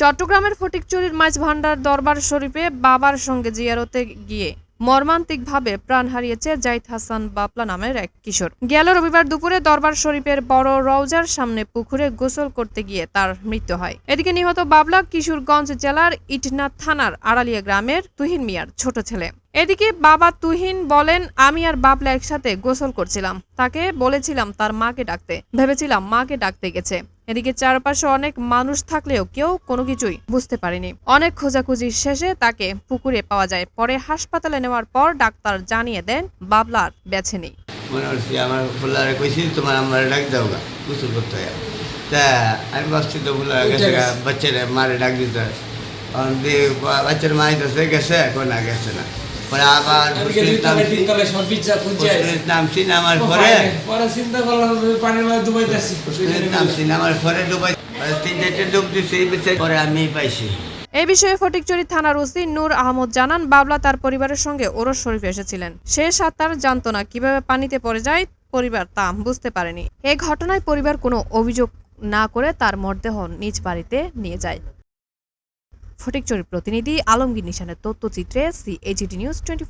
চট্টগ্রামের ফটিকচুরির মাছ ভান্ডার দরবার শরীফে বাবার সঙ্গে জিয়ারতে গিয়ে মর্মান্তিকভাবে প্রাণ হারিয়েছে জাইদ হাসান বাপলা নামের এক কিশোর। গেল রবিবার দুপুরে দরবার শরীফের বড় রওজার সামনে পুকুরে গোসল করতে গিয়ে তার মৃত্যু হয়। এদিকে নিহত বাবলা কিশোরগঞ্জ জেলার ইটনা থানার আড়ালিয়া গ্রামের তুহিন মিয়ার ছোট ছেলে। এদিকে বাবা তুহিন বলেন, আমি আর বাবলা একসাথে গোসল করছিলাম। তাকে বলেছিলাম তার মাকে ডাকতে। ভেবেছিলাম মাকে ডাকতে গেছে। এদিকে চারপাশে অনেক মানুষ থাকলেও কেউ কোনো কিছুই বুঝতে পারেনি। অনেক খোঁজাখুঁজি শেষে তাকে পুকুরে পাওয়া যায়। পরে হাসপাতালে নেওয়ার পর ডাক্তার জানিয়ে দেন, বাবলার বেছে নেই। মনে হচ্ছে আমার কইছি, তোমার আমার ডাক দাও গা গোসল করতে হয়। তা আমি তো গেছে মারে ডাক দিতে হয়। বাচ্চার মা গেছে, এখন না গেছে না। পরে আবার চিন্তা করলাম পানির মধ্যে ডুবাই যাচ্ছি। ডুবাই তিন চারটে ডুব দিচ্ছে আমি পাইছি। বিষয়ে ফটিকচুরি থানার ওসি নূর আহমদ জানান বাবলা তার পরিবারের সঙ্গে ওরস শরীফে এসেছিলেন। সে সাঁতার জানতো না কীভাবে পানিতে পড়ে যায় পরিবার তা বুঝতে পারেনি। এ ঘটনায় পরিবার কোনো অভিযোগ না করে তার মরদেহ নিজ বাড়িতে নিয়ে যায়। ফটিকচুরি প্রতিনিধি আলমগীর নিশানের তথ্যচিত্রে সি এইচডি নিউজ টোয়েন্টি